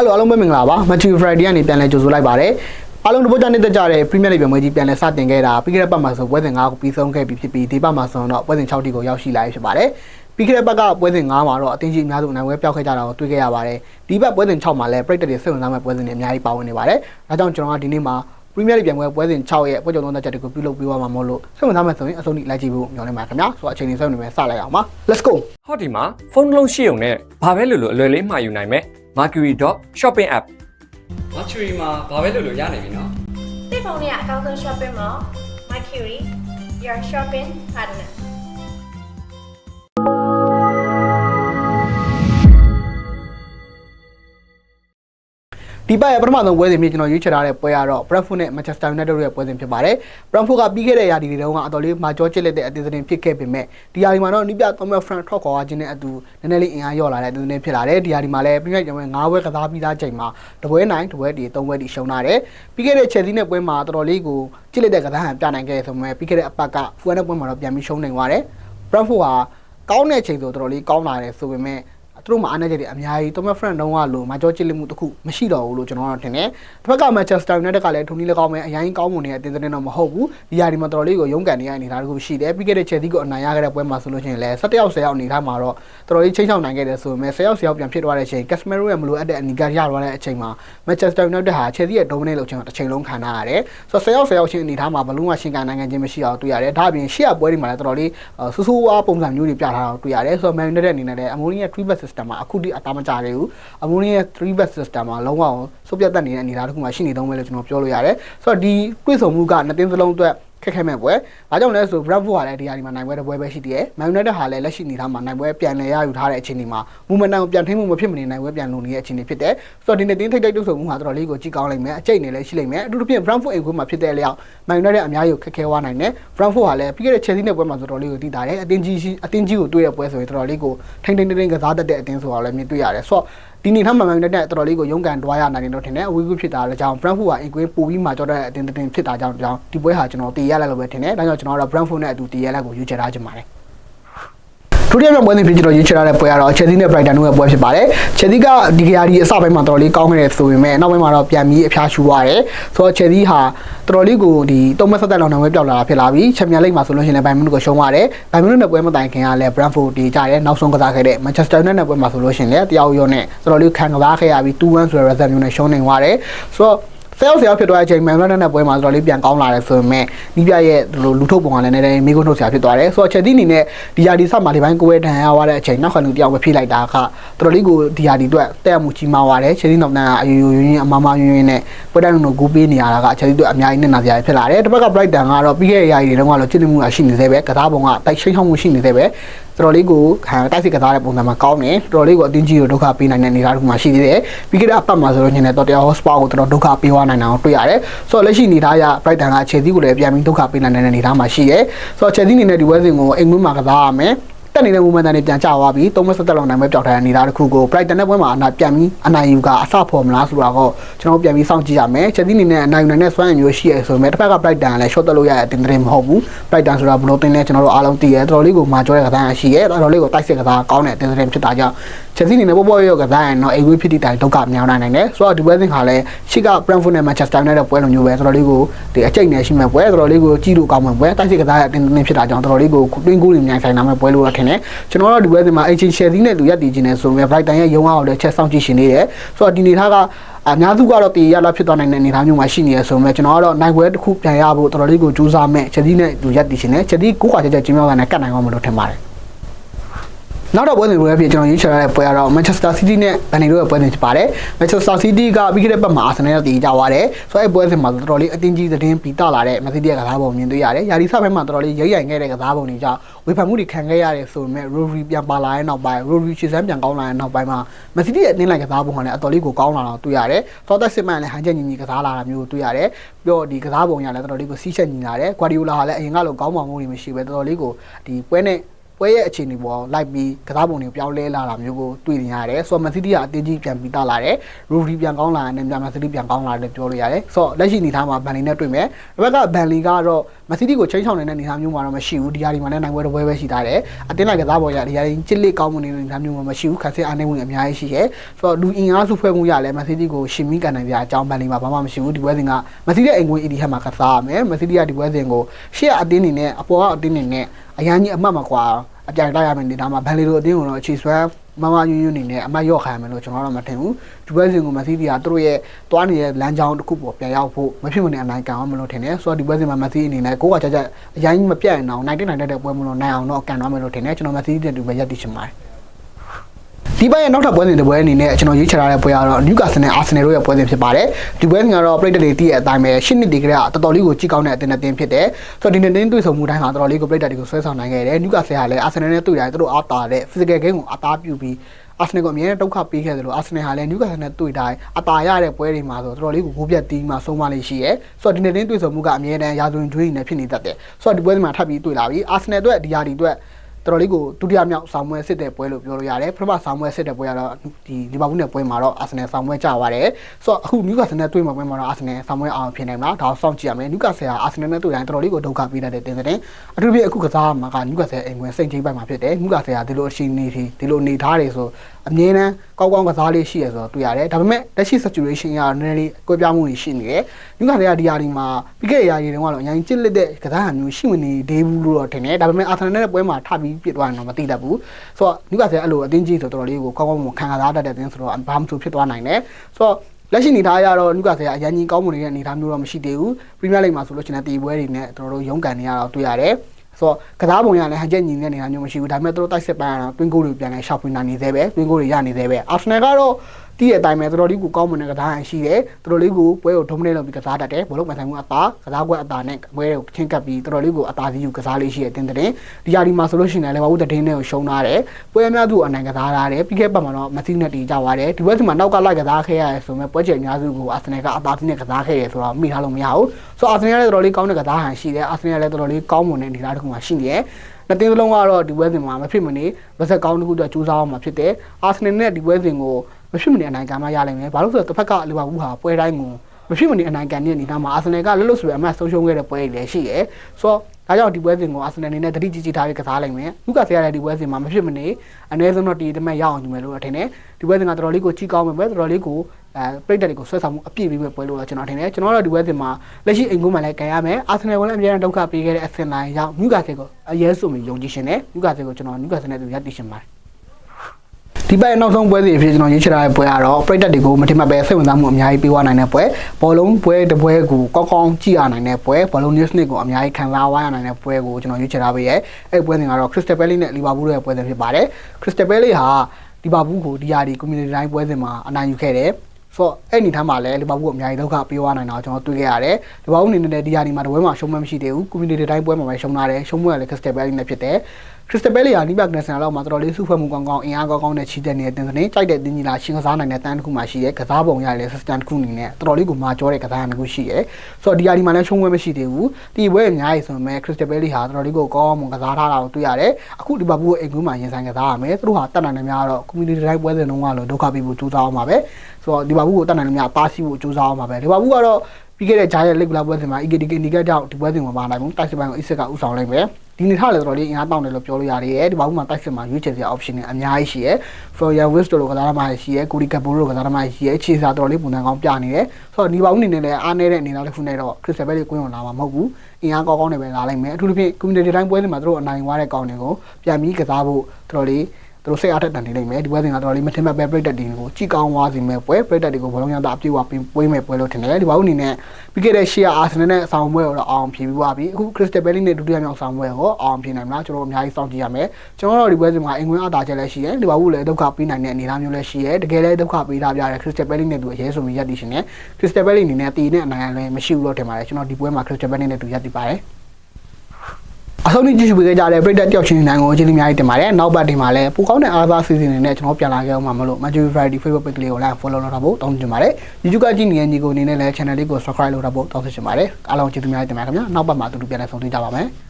ဟယ်လိုအားလုံးပဲမင်္ဂလာပါ Matthew Friday ကနေပြန်လဲကြိုဆိုလိုက်ပါတယ်အားလုံးတပုတ်ကြနေတဲ့ကြတဲ့ Premier League ပြိုင်ပွဲကြီးပြန်လဲစတင်ခဲ့တာပြီးခဲ့တဲ့ပတ်မှာဆိုပွဲစဉ်5ခုပြီးဆုံးခဲ့ပြီဖြစ်ပြီးဒီပတ်မှာဆိုတော့ပွဲစဉ်6တိကိုရောက်ရှိလာပြီဖြစ်ပါတယ်ပြီးခဲ့တဲ့ပတ်ကပွဲစဉ်9မှာတော့အတင်းကြီးအများစုအနိုင်ပွဲပျောက်ခဲ့ကြတာကိုတွေ့ခဲ့ရပါတယ်ဒီပတ်ပွဲစဉ်6မှာလည်းပြိတက်တွေစိတ်ဝင်စားမဲ့ပွဲစဉ်တွေအများကြီးပါဝင်နေပါတယ်ဒါကြောင့်ကျွန်တော်ကဒီနေ့မှာ Premier League ပြိုင်ပွဲပွဲစဉ်6ရဲ့ပွဲကြုံသုံးသက်ချက်တွေကိုပြုလုပ်ပေးသွားမှာမို့လို့စိတ်ဝင်စားမဲ့ဆိုရင်အဆုံးထိလိုက်ကြည့်ဖို့မျှော်လင့်ပါခင်ဗျာဆိုတော့အချိန်ကြီးဆက်နေမယ်စလိုက်အောင်ပါ Let's go ဟောဒီမှာဖုန်းတစ်လုံးရှိုံနဲ့ဘာပဲလို့လို့အလွယ်လေးမှာယူနိုင်မဲ့ Mercury.shopping app Mercury မှာဘာပဲလုပ်လို့ရနိုင်ပြီနော်တိတ်ဖုန်းလေးကအကောင်းဆုံး shopping mall Mercury your shopping partner ဒီပတ်ရဲ့ပထမဆုံးပွဲစဉ်ဖြစ်ကျွန်တော်ရွေးချယ်ထားတဲ့ပွဲကတော့ Brentford နဲ့ Manchester United တို့ရဲ့ပွဲစဉ်ဖြစ်ပါတယ်။ Brentford ကပြီးခဲ့တဲ့ရာသီတွေတုန်းကအတော်လေးမာကျောကျစ်လက်တဲ့အသေးစိမ်ဖြစ်ခဲ့ပေမဲ့ဒီရာသီမှာတော့နိပြ Thomas Frank ထွက်ခွာခြင်းနဲ့အတူနည်းနည်းလေးအင်အားလျော့လာတဲ့အသေးစိမ်ဖြစ်လာတယ်။ဒီရာသီမှာလည်းပြည်နယ်ကျပွဲ9ပွဲကစားပြီးသားချိန်မှာတပွဲနိုင်တပွဲတီ3ပွဲတီရှုံးလာတယ်။ပြီးခဲ့တဲ့ Chelsea နဲ့ပွဲမှာတော်တော်လေးကိုကျစ်လက်တဲ့ကစားဟန်ပြနိုင်ခဲ့တယ်ဆိုပေမဲ့ပြီးခဲ့တဲ့အပတ်က Fulham နဲ့ပွဲမှာတော့ပြန်ပြီးရှုံးနေသွားတယ်။ Brentford ဟာကောင်းတဲ့ချိန်ဆိုတော်တော်လေးကောင်းလာတယ်ဆိုပေမဲ့ သူတို့မှာအားနည်းချက်တွေအများကြီးတိုမက်ဖရန်တုံးကလို့မာကျော်ချစ်လိမှုတစ်ခုမရှိတော့ဘူးလို့ကျွန်တော်ကတော့ထင်တယ်။တစ်ဖက်ကမန်ချက်စတာယူနိုက်တက်ကလည်းထုံနည်းလည်းကောင်းမယ်အရင်ကောင်းမွန်နေတဲ့အတင်းတင်းတော့မဟုတ်ဘူး။ဒီယာဒီမှာတော်တော်လေးကိုရုန်းကန်နေရတဲ့အနေအထားတစ်ခုရှိတယ်။ပြီးခဲ့တဲ့ချယ်သီကိုအနိုင်ရခဲ့တဲ့ပွဲမှာဆိုလို့ရှိရင်လည်း17ယောက်10ယောက်အနေထားမှာတော့တော်တော်လေးချိန်ချောက်နိုင်ခဲ့တယ်ဆိုပေမဲ့10ယောက်10ယောက်ပြန်ဖြစ်သွားတဲ့အချိန်ကက်စမရိုရဲ့မလိုအပ်တဲ့အနီကရသွားတဲ့အချိန်မှာမန်ချက်စတာယူနိုက်တက်ဟာချယ်သီရဲ့ဒိုမနီလောက်ချင်းတစ်ချိန်လုံးခံထားရတယ်။ဆိုတော့10ယောက်10ယောက်ချင်းအနေထားမှာဘလုံးကရှင်ကန်နိုင်ငံချင်းမရှိအောင်တွေ့ရတယ်။ဒါအပြင်ရှေ့ကပွဲတွေမှာလည်းတော်တော်လေးဆူဆူဝါပုံစံမျိုးတွေပြထားတာတွေ့ရတယ်။ဆိုတော့ Man United အနေနဲ့လည်းအမိုနီရဲ့3 back system မှာအခုထိအသားမကြသေးဘူးအမိုနီရဲ့3 back system မှာလုံးဝစုပ်ပြတ်တက်နေတဲ့အနေအထားတစ်ခုမှရှိနေတော့မယ်လို့ကျွန်တော်ပြောလို့ရတယ်ဆိုတော့ဒီတွေးဆုံမှုကနှစ်သိန်းစလုံးအတွက် ခက်ခဲမဲ့ပွဲ။ဘာကြောင့်လဲဆို Brentford ကလည်းဒီဟာဒီမှာနိုင်ပွဲတစ်ပွဲပဲရှိသေးတယ်။ Man United ဟာလည်းလက်ရှိအနေထားမှာနိုင်ပွဲပြန်လည်ရယူထားတဲ့အခြေအနေမှာ momentum ကိုပြန်ထိန်းမှုမဖြစ်မနေနိုင်ပွဲပြန်လုံနေတဲ့အခြေအနေဖြစ်တယ်။ဆိုတော့ဒီနေ့တင်းထိတ်ထိတ်တုပ်ဆုံမှုဟာတော်တော်လေးကိုကြည့်ကောင်းလိမ့်မယ်။အကျိတ်နေလည်းရှိလိမ့်မယ်။အထူးသဖြင့် Brentford အိမ်ခွေးမှာဖြစ်တဲ့အလျောက် Man United အများကြီးကိုခက်ခဲသွားနိုင်တယ်။ Brentford ဟာလည်းပြီးခဲ့တဲ့ Chelsea နဲ့ပွဲမှာဆိုတော်လေးကိုတည်တာတယ်။အတင်းကြီးအတင်းကြီးကိုတွေ့တဲ့ပွဲဆိုရင်တော်တော်လေးကိုထိန်းထိန်းထိန်းကစားတတ်တဲ့အတင်းဆိုတာလည်းမြင်တွေ့ရတယ်။ဆိုတော့ဒီနေ့ထမှန်မှန်နဲ့တော်တော်လေးကိုရုန်းကန်တွားရနိုင်တယ်လို့ထင်တယ်အဝေးကူဖြစ်တာလည်းကြောင့် Brentford ကအင်ကွင်းပို့ပြီးမှကြောက်တဲ့အတင်းတင်းဖြစ်တာကြောင့်ကြောင့်ဒီပွဲဟာကျွန်တော်တည်ရလိုက်လို့ပဲထင်တယ်ဒါကြောင့်ကျွန်တော်ကတော့ Brentford နဲ့အတူတည်ရလိုက်ကိုယူချယ်ထားချင်ပါတယ် ဒုတိယမြောက်ပွဲစဉ်ဖြစ်ကျွန်တော်ရွေးချယ်ထားတဲ့ပွဲကတော့ Chelsea နဲ့ Brighton တို့ရဲ့ပွဲဖြစ်ပါတယ်။ Chelsea ကဒီကရာဒီအစပိုင်းမှာတော်တော်လေးကောင်းခဲ့တယ်ဆိုပေမဲ့နောက်ပိုင်းမှာတော့ပြန်ပြီးအဖျားရှူသွားတယ်။ဆိုတော့ Chelsea ဟာတော်တော်လေးကိုဒီတုံးမဆက်တက်လောက်နိုင်ဝဲပြောက်လာတာဖြစ်လာပြီး Champions League မှာဆိုလို့ရှိရင်လည်း Bayern Munich ကိုရှုံးသွားတယ်။ Bayern Munich နဲ့ပွဲမတိုင်ခင်ကလည်း Brentford တီးကြတယ်နောက်ဆုံးကစားခဲ့တဲ့ Manchester United နဲ့ပွဲမှာဆိုလို့ရှိရင်လည်းတယောက်ရောနဲ့တော်တော်လေးခံကစားခဲ့ရပြီး2-1ဆိုတဲ့ result မျိုးနဲ့ရှုံးနေသွားတယ်။ဆိုတော့ ဆဲရောက်ဆရာဖြစ်သွားတဲ့အချိန်မန်ယူနိုက်တက်နဲ့ပွဲမှာတော်တော်လေးပြန်ကောင်းလာတယ်ဆိုပေမဲ့နီးပြရဲ့လူလူထုတ်ပုံကလည်းနည်းနည်းမိကုန်းထုတ်ဆရာဖြစ်သွားတယ်ဆိုတော့ချက်သီးအနေနဲ့ဒီယာဒီဆက်မှာဒီပိုင်းကိုယ်ဝဲတန်ရသွားတဲ့အချိန်နောက်ခံလူတယောက်ပဲဖိလိုက်တာကတော်တော်လေးကိုဒီယာဒီအတွက်တက်မှုကြီးမားသွားတယ်ချက်သီးနောက်တန်းကအယူယူရင်းရင်းအမမယွင်းရင်းနဲ့ပွဲတိုင်းလုံးကိုပေးနေရတာကချက်သီးအတွက်အများကြီးနဲ့နာစရာဖြစ်လာတယ်တစ်ဘက်က Brighton ကတော့ပြီးခဲ့တဲ့ယာဒီတွေတုန်းကတော့ချစ်နေမှုကရှိနေသေးပဲကစားပုံကတိုက်ချင်းချောင်းမှုရှိနေသေးပဲ တော်တော်လေးကိုခံတိုက်စစ်ကစားတဲ့ပုံစံမှာကောင်းတယ်တော်တော်လေးကိုအတင်းကြီးကိုဒုက္ခပေးနိုင်တဲ့အနေအထားတစ်ခုမှရှိသေးတယ်ပြီးခဲ့တဲ့အပတ်မှာဆိုလို့ညနေတော့တရား hotspot ကိုတော်တော်ဒုက္ခပေးသွားနိုင်တာကိုတွေ့ရတယ်ဆိုတော့လက်ရှိအနေအထားအရ Brighton က Chelsea ကိုလည်းပြန်ပြီးဒုက္ခပေးနိုင်တဲ့အနေအထားမှာရှိတယ်ဆိုတော့ Chelsea အနေနဲ့ဒီဝဲစဉ်ကိုအိမ်မွေးမှာကစားရမယ် တက်နေတဲ့ movement တွေပြန်ကျသွားပြီးသုံးမဆက်တက်လောက်နိုင်မဲ့ပျောက်ထားတဲ့အနေအထားတစ်ခုကို Brighton နဲ့ပွဲမှာအနာပြန်ပြီးအနိုင်ယူကအစဖော်မလားဆိုတာတော့ကျွန်တော်ပြန်ပြီးစောင့်ကြည့်ရမယ်။ Chelsea အနေနဲ့အနိုင်ယူနိုင်တဲ့စွမ်းရည်မျိုးရှိရဆိုပေမဲ့တစ်ဖက်က Brighton ကလည်း short တက်လို့ရတဲ့တင်တဲ့မဟုတ်ဘူး။ Brighton ဆိုတာဘလို့တင်လဲကျွန်တော်တို့အားလုံးသိရဲတော်တော်လေးကိုမာကျောတဲ့ကစားရရှိရဲတော်တော်လေးကိုတိုက်စစ်ကစားကောင်းတဲ့တင်တဲ့ဖြစ်တာကြောင့် Chelsea အနေနဲ့ပေါ်ပေါ်ရောကစားရင်တော့အိမ်ဝေးဖြစ်တဲ့တိုင်ဒုက္ခမြောင်းနိုင်နိုင်တယ်။ဆိုတော့ဒီပွဲစဉ်ခါလဲရှစ်က Brentford နဲ့ Manchester United ပွဲလိုမျိုးပဲတော်တော်လေးကိုဒီအကျိတ်နဲ့ရှိမဲ့ပွဲတော်တော်လေးကိုကြည့်လို့ကောင်းမဲ့ပွဲတိုက်စစ်ကစားရတဲ့တင်တဲ့ဖြစ်တာကြောင့်တော်တော်လေးကိုတွင်းကူးတွေမြိုင်ဆိုင်လာမဲ့ပွဲလို့တော့ထင်တယ်။ကျွန်တော်တို့ဒီပွဲစဉ်မှာ HC Chelsea နဲ့သူရပ်တည်ခြင်းနဲ့ဆိုပေမဲ့ Brighton ရဲ့ရုံးအောင်လည်းချက်ဆောင်ကြည့်ရှင်နေတယ်။ဆိုတော့ဒီနေသားကအများစုကတော့တေရလာဖြစ်သွားနိုင်တဲ့အနေအထားမျိုးမှာရှိနေရဆိုပေမဲ့ကျွန်တော်ကတော့နိုင်ပွဲတစ်ခုပြန်ရဖို့တော်တော်လေးကိုကြိုးစားမဲ့ချက်သီးနဲ့သူရက်တည်ရှင်နေချက်သီးကိုကချက်ချက်ချင်းမြောက်ကနေကတ်နိုင်အောင်မလို့ထင်ပါတယ် နောက်တော့ပွဲစဉ်ပွဲဖြစ်ကျွန်တော်ရွေးချယ်ရတဲ့ပွဲကတော့ Manchester City နဲ့ Burnley တို့ရဲ့ပွဲစဉ်ဖြစ်ပါတယ်။ Manchester City ကပြီးခဲ့တဲ့ပတ်မှာ Arsenal နဲ့တည်ကြသွားတယ်။ဆိုတော့အဲ့ပွဲစဉ်မှာတော်တော်လေးအတင်းကြီးသတင်းပြီးတလာတဲ့ Man City ရဲ့ကစားပုံမြင်တွေ့ရတယ်။ယာဒီဆဘက်မှာတော်တော်လေးရိပ်ရိုင်ခဲ့တဲ့ကစားပုံတွေကြောင့်ဝေဖန်မှုတွေခံခဲ့ရတယ်ဆိုပေမဲ့ Rodri ပြန်ပါလာတဲ့နောက်ပိုင်း Rodri ခြေစမ်းပြန်ကောင်းလာတဲ့နောက်ပိုင်းမှာ Man City ရဲ့အတင်းလိုက်ကစားပုံကလည်းအတော်လေးကိုကောင်းလာတော့တွေ့ရတယ်။သောသက်စစ်မှန်လည်းဟန်ချက်ညီညီကစားလာတာမျိုးကိုတွေ့ရတယ်။ပြီးတော့ဒီကစားပုံရလည်းတော်တော်လေးကိုစီးချက်ညီလာတယ်။ Guardiola ဟာလည်းအရင်ကလိုကောင်းမှောင်မှုတွေမရှိပဲတော်တော်လေးကိုဒီပွဲနဲ့ ပွဲရဲ့အခြေအနေပေါ်လိုက်ပြီးကစားပုံတွေပြောင်းလဲလာတာမျိုးကိုတွေ့နေရတယ်ဆိုတော့မန်စီးတီးကအတင်းကြီးပြန်ပြီးတာလာတယ်ရူရီပြန်ကောင်းလာတယ်မြန်မန်စီးတီးပြန်ကောင်းလာတယ်ပြောလို့ရတယ်ဆိုတော့လက်ရှိအနေထားမှာဘန်လီနဲ့တွေ့မယ်ဒီဘက်ကဘန်လီကတော့မန်စီးတီးကိုချိန်ချောင်းနေတဲ့အနေအထားမျိုးမှာတော့မရှိဘူးဒီဟာဒီမှာလည်းနိုင်ပွဲတစ်ပွဲပဲရှိထားတယ်အတင်းလိုက်ကစားပေါ်ရဒီဟာဒီချစ်လက်ကောင်းမှုနေတဲ့အနေအထားမျိုးမှာမရှိဘူးခက်ဆစ်အားနေမှုတွေအများကြီးရှိရဲဆိုတော့လူအင်အားစုဖွဲ့မှုရလဲမန်စီးတီးကိုရှင်မီကန်နိုင်ပြအကြောင်းဘန်လီမှာဘာမှမရှိဘူးဒီပွဲစဉ်ကမန်စီးတီးအိမ်ကွင်းအီဒီဟက်မှာကစားရမယ်မန်စီးတီးကဒီပွဲစဉ်ကိုရှေ့အတင်းနေနဲ့အပေါ်ကအတင်းနေနဲ့အရန်ကြီးအမှတ်မကွာ အပြိုင်တိုက်ရမယ်နေတာမှာဘန်လီလိုအတင်းကိုတော့အခြေဆွဲမမယွန်းယွန်းနေနဲ့အမတ်ရော့ခိုင်းမယ်လို့ကျွန်တော်တော့မထင်ဘူးဒီပွဲစဉ်ကိုမက်ဆီတီကသူတို့ရဲ့တွားနေတဲ့လမ်းကြောင်းတစ်ခုပေါ်ပြန်ရောက်ဖို့မဖြစ်မနေအနိုင်ကန်အောင်မလို့ထင်တယ်ဆိုတော့ဒီပွဲစဉ်မှာမက်ဆီအနေနဲ့ကိုကကြကြအရင်မပြတ်ရင်တော့နိုင်တဲ့နိုင်တဲ့ပွဲမလို့နိုင်အောင်တော့ကန်သွားမယ်လို့ထင်တယ်ကျွန်တော်မက်ဆီတင်တူပဲရပ်တည်ချင်ပါတယ် ဒီဘက်ရဲ့နောက်ထပ်ပွဲစဉ်တစ်ပွဲအနေနဲ့ကျွန်တော်ရွေးချယ်ထားတဲ့ပွဲကတော့နျူကာဆယ်နဲ့အာဆင်နယ်တို့ရဲ့ပွဲစဉ်ဖြစ်ပါတယ်ဒီပွဲစဉ်ကတော့ပရိသတ်တွေတည့်ရဲ့အတိုင်းပဲရှစ်နှစ်တည်းကလေးကတော်တော်လေးကိုကြည့်ကောင်းတဲ့အသင်းအသင်းဖြစ်တယ်ဆိုတော့ဒီနေ့တင်းတွေ့ဆုံမှုတိုင်းဟာတော်တော်လေးကိုပရိသတ်တွေကိုဆွဲဆောင်နိုင်ခဲ့တယ်နျူကာဆယ်ကလည်းအာဆင်နယ်နဲ့တွေ့တိုင်းသူတို့အားတာတဲ့ physical game ကိုအသားပြုပြီးအာဆင်နယ်ကိုအမြဲတမ်းဒုက္ခပေးခဲ့တယ်လို့အာဆင်နယ်ဟာလည်းနျူကာဆယ်နဲ့တွေ့တိုင်းအတာရတဲ့ပွဲတွေမှာဆိုတော်တော်လေးကိုဘိုးပြတ်တီးမှဆုံးမလေးရှိရဲဆိုတော့ဒီနေ့တင်းတွေ့ဆုံမှုကအမြဲတမ်းရာဇဝင်ကျွေးနေဖြစ်နေတတ်တယ်ဆိုတော့ဒီပွဲစဉ်မှာထပ်ပြီးတွေ့လာပြီအာဆင်နယ်အတွက်ဒီယာဒီအတွက် တော်တော်လေးကိုဒုတိယမြောက်ဆောင်မွဲစစ်တဲ့ပွဲလို့ပြောလို့ရတယ်ပထမဆောင်မွဲစစ်တဲ့ပွဲကတော့ဒီလီဗာပူးနဲ့ပွဲမှာတော့အာဆင်နယ်ဆောင်မွဲကြပါတယ်ဆိုတော့အခုနျူကာဆယ်နဲ့တွေ့မှာပွဲမှာတော့အာဆင်နယ်ဆောင်မွဲအောင်ဖြစ်နိုင်မှာဒါကိုစောင့်ကြည့်ရမယ်နျူကာဆယ်ကအာဆင်နယ်နဲ့တွေ့တိုင်းတော်တော်လေးကိုဒုက္ခပေးတတ်တဲ့တင်တဲ့အထူးသဖြင့်အခုကစားမှာကနျူကာဆယ်အိမ်ဝင်စိတ်ချင်းပိုက်မှာဖြစ်တယ်နျူကာဆယ်ကဒီလိုအရှိနေဒီဒီလိုနေထားတယ်ဆို အမြဲတမ်းကောက်ကောင်းကစားလေးရှိရဆိုတော့တွေ့ရတယ်ဒါပေမဲ့လက်ရှိ situation ကနည်းနည်းလေးကွဲပြားမှုတွေရှိနေတယ်နျူကာဆယ်ကဒီယာဒီမှာပြီးခဲ့တဲ့ယာဒီတုန်းကတော့အရင်ကျစ်လက်တဲ့ကစားဟန်မျိုးရှိမနေသေးဘူးလို့တော့ထင်တယ်ဒါပေမဲ့အာဆင်နယ်နဲ့ပွဲမှာထပ်ပြီးပြစ်သွားရင်တော့မသိတတ်ဘူးဆိုတော့နျူကာဆယ်အဲ့လိုအတင်းကြီးဆိုတော်တော်လေးကိုကောင်းကောင်းမခံစားတတ်တဲ့တင်းဆိုတော့ဘာမှမဆိုဖြစ်သွားနိုင်တယ်ဆိုတော့လက်ရှိအနေထားအရတော့နုကဆယ်ကအရန်ကြီးကောင်းမွန်နေတဲ့အနေအထားမျိုးတော့မရှိသေးဘူးပရီးမီးယားလိဂ်မှာဆိုလို့ရှိရင်တီပွဲတွေနဲ့တော်တော်ရုန်းကန်နေရတော့တွေ့ရတယ် ဆိုတော့ကစားပုံရလည်းဟန်ချက်ညီနေတဲ့အနေအထားမျိုးမရှိဘူးဒါပေမဲ့သူတို့တိုက်စစ်ပန်းကတော့တွင်းကိုတွေပြန်လဲရှောက်ဖွင့်နေသေးပဲတွင်းကိုတွေရနေသေးပဲအာဆင်နယ်ကတော့ တည့်ရဲ့အတိုင်းပဲတော်တော်လေးကိုကောင်းမွန်တဲ့ကစားဟန်ရှိတယ်တော်တော်လေးကိုပွဲကိုဒိုမနေလုပ်ပြီးကစားတတ်တယ်ဘလုံးမဆိုင်မှုအသာကစားကွက်အသာနဲ့ပွဲကိုချင်းကပ်ပြီးတော်တော်လေးကိုအသာစီယူကစားလေးရှိတဲ့တင်တဲ့ဒီယာဒီမှာဆိုလို့ရှိရင်လည်းဘာလို့တည်င်းတွေကိုရှုံးထားတယ်ပွဲအများစုအနိုင်ကစားထားတယ်ပြီးခဲ့ပတ်မှာတော့မစီးနဲ့တီကြသွားတယ်ဒီဘက်စီမှာနောက်ကလိုက်ကစားခဲ့ရတယ်ဆိုမဲ့ပွဲချေအများစုကိုအာဆင်နယ်ကအသာစီးနဲ့ကစားခဲ့ရဆိုတော့မိထားလို့မရဘူးဆိုတော့အာဆင်နယ်လည်းတော်တော်လေးကောင်းတဲ့ကစားဟန်ရှိတယ်အာဆင်နယ်လည်းတော်တော်လေးကောင်းမွန်တဲ့ဒီလားတစ်ခုမှရှိနေတယ်နှစ်တင်းလုံးကတော့ဒီပွဲစဉ်မှာမဖြစ်မနေဗဆက်ကောင်းတစ်ခုတော့ကြိုးစားအောင်မှာဖြစ်တယ်အာဆင်နယ်နဲ့ဒီပွဲစဉ်ကို မဖြစ်မနေအနိုင်ကန်မှရလိမ့်မယ်ဘာလို့ဆိုတော့တစ်ဖက်ကလီဗာပူးဟာပွဲတိုင်းကိုမဖြစ်မနေအနိုင်ကန်နေတဲ့အနေအထားမှာအာဆင်နယ်ကလွတ်လွတ်ဆိုရအမှတ်ဆုံးရှုံးခဲ့တဲ့ပွဲတွေလည်းရှိတယ်ဆိုတော့ဒါကြောင့်ဒီပွဲစဉ်ကိုအာဆင်နယ်အနေနဲ့တတိကြီးကြီးထားပြီးကစားလိုက်မယ်လူကဆရာလည်းဒီပွဲစဉ်မှာမဖြစ်မနေအနည်းဆုံးတော့ဒီတမက်ရအောင်ယူမယ်လို့ထင်တယ်ဒီပွဲစဉ်ကတော်တော်လေးကိုကြီးကောင်းမယ်ပဲတော်တော်လေးကိုအဲပြိတ္တတွေကိုဆွဲဆောင်မှုအပြည့်ပေးမဲ့ပွဲလို့ကျွန်တော်ထင်တယ်ကျွန်တော်တို့ဒီပွဲစဉ်မှာလက်ရှိအိမ်ကုန်းမှာလည်းကန်ရမယ်အာဆင်နယ်ကလည်းအများကြီးဒုက္ခပေးခဲ့တဲ့အဆင်လိုင်းရောက်မြူကာဆယ်ကိုအရဲဆိုပြီးယုံကြည်ရှင်တယ်မြူကာဆယ်ကိုကျွန်တော်မြူကာဆယ်နဲ့သူရပ်တည်ရှင်ပါတယ် ဒီပတ်နောက်ဆုံးပွဲစီအဖြစ်ကျွန်တော်ရေးချထားတဲ့ပွဲကတော့ပြိတ္တတွေကိုမထင်မှတ်ပဲစိတ်ဝင်စားမှုအများကြီးပေးသွားနိုင်တဲ့ပွဲဘောလုံးပွဲတစ်ပွဲကိုကောက်ကောင်းကြည့်ရနိုင်တဲ့ပွဲဘောလုံး news ကိုအများကြီးခံစားရနိုင်တဲ့ပွဲကိုကျွန်တော်ရေးချထားပေးရဲ့အဲ့ပွဲစဉ်ကတော့ Crystal Palace နဲ့ Liverpool ရဲ့ပွဲစဉ်ဖြစ်ပါတယ် Crystal Palace ဟာလီဗာပူးကိုဒီယာဒီ community တိုင်းပွဲစဉ်မှာအနိုင်ယူခဲ့တယ် ဆိုတော့အဲ့ဒီထားမှာလည်းလီဗာပူးကအများကြီးဒုက္ခပေးသွားနိုင်တာကိုကျွန်တော်တွေ့ခဲ့ရတယ်လီဗာပူးအနေနဲ့ဒီယာဒီမှာတပွဲမှာရှုံးမှမရှိသေးဘူး community တိုင်းပွဲမှာပဲရှုံးလာတယ်ရှုံးမှုကလည်း Crystal Palace နဲ့ဖြစ်တယ်ခရစ်စတဘဲလီယာနီးဘက်နယ်ဆန်လောက်မှာတော်တော်လေးစုဖွဲ့မှုကောင်းကောင်းအင်အားကောင်းကောင်းနဲ့ချီးတဲ့နေတဲ့တင်စနေကြိုက်တဲ့တင်းကြီးလာရှင်းကစားနိုင်တဲ့တန်းတစ်ခုမှရှိရဲကစားပုံရတဲ့ system တစ်ခုအနေနဲ့တော်တော်လေးကိုမာကျောတဲ့ကစားရတစ်ခုရှိရဲဆိုတော့ဒီယာဒီမှာလည်းရှုံးဝဲမရှိသေးဘူးဒီဘွဲအများကြီးဆိုပေမဲ့ခရစ်စတဘဲလီဟာတော်တော်လေးကိုကောင်းမွန်ကစားထားတာကိုတွေ့ရတယ်အခုဒီဘဘူးအိမ်ကူးမှာရင်ဆိုင်ကစားရမယ်သူတို့ဟာတက်နိုင်နေများတော့ community တိုင်းပွဲစဉ်တုန်းကလို့ဒုက္ခပေးဖို့ကြိုးစားအောင်ပါပဲဆိုတော့ဒီဘဘူးကိုတက်နိုင်နေများပါစီဖို့ကြိုးစားအောင်ပါပဲဒီဘဘူးကတော့ပြီးခဲ့တဲ့ဂျာရဲ့လိတ်ကလာပွဲစဉ်မှာ EKDK နီကက်ကြောင့်ဒီပွဲစဉ်မှာပါနိုင်ဘူးတိုက်စစ်ပိုင်းကိုအစ်ဆက်ကဥဆောင်လိုက်မယ်ဒီနေ့ထားလည်းတော်တော်လေးအင်အားတောင်းတယ်လို့ပြောလို့ရတယ်ဒီဘာမှမတိုက်စစ်မှာရွေးချယ်စရာ option တွေအများကြီးရှိရယ် Florian Wirtz တို့လိုကစားသမားတွေရှိရယ် Cody Gakpo တို့ကစားသမားတွေရှိရယ်ခြေစာတော်တော်လေးပုံစံကောင်းပြနေတယ်ဆိုတော့ဒီဘာဦးအနေနဲ့လည်းအားနေတဲ့အနေအထားတစ်ခုနဲ့တော့ Crystal Palace ကိုကွင်းဝင်လာမှာမဟုတ်ဘူးအင်အားကောင်းကောင်းနဲ့ပဲလာလိုက်မယ်အထူးသဖြင့် community တိုင်းပွဲတွေမှာတို့အနိုင်ဝါတဲ့ကောင်းတွေကိုပြန်ပြီးကစားဖို့တော်တော်လေး သူတို့စိတ်အားထက်တန်နေလိမ့်မယ်ဒီပွဲစဉ်ကတော်တော်လေးမထင်မှတ်ပဲပြိတ္တတင်ကိုကြည်ကောင်းသွားစီမဲ့ပွဲပြိတ္တတွေကိုဘလုံးရတာအပြည့်အဝပွေးမဲ့ပွဲလို့ထင်တယ်ဒီဘာလို့အနေနဲ့ပြီးခဲ့တဲ့ရှေ့အာဆင်နယ်နဲ့အဆောင်ပွဲကိုတော့အောင်ဖြေပြီးသွားပြီအခုခရစ်စတယ်ဘယ်လီနဲ့ဒုတိယမြောက်ဆောင်ပွဲကိုအောင်ဖြေနိုင်မလားကျွန်တော်အများကြီးစောင့်ကြည့်ရမယ်ကျွန်တော်တို့ဒီပွဲစဉ်မှာအင်္ဂွင်းအတားချက်လည်းရှိတယ်ဒီဘာလို့လည်းဒုက္ခပေးနိုင်တဲ့အနေအထားမျိုးလည်းရှိတယ်တကယ်လည်းဒုက္ခပေးထားပြတယ်ခရစ်စတယ်ဘယ်လီနဲ့သူအရေးဆိုပြီးရပ်တည်ရှင်တယ်ခရစ်စတယ်ဘယ်လီအနေနဲ့တည်တဲ့အနိုင်အလည်းမရှိဘူးလို့ထင်ပါတယ်ကျွန်တော်ဒီပွဲမှာခရစ်စတယ်ဘယ်လီနဲ့သူရပ်တည်ပါတယ် အဆုံးထိကြည့်ရှုပေးကြတဲ့ပရိသတ်တယောက်ချင်းနိုင်ကိုကျေးဇူးများကြီးတင်ပါတယ်။နောက်ပတ်တင်မှာလည်းပိုကောင်းတဲ့အားသားစီစဉ်တွေနဲ့ကျွန်တော်ပြန်လာခဲ့အောင်မှာမလို့ Magic Friday Facebook page လေးကို like follow လုပ်ထားဖို့တောင်းဆိုချင်ပါတယ်။ YouTube ကကြည့်နေတဲ့ညီကိုအနေနဲ့လည်း channel လေးကို subscribe လုပ်ထားဖို့တောင်းဆိုချင်ပါတယ်။အားလုံးကျေးဇူးများတင်ပါတယ်ခင်ဗျာ။နောက်ပတ်မှာအတူတူပြန်လည်ဆုံတွေ့ကြပါမယ်။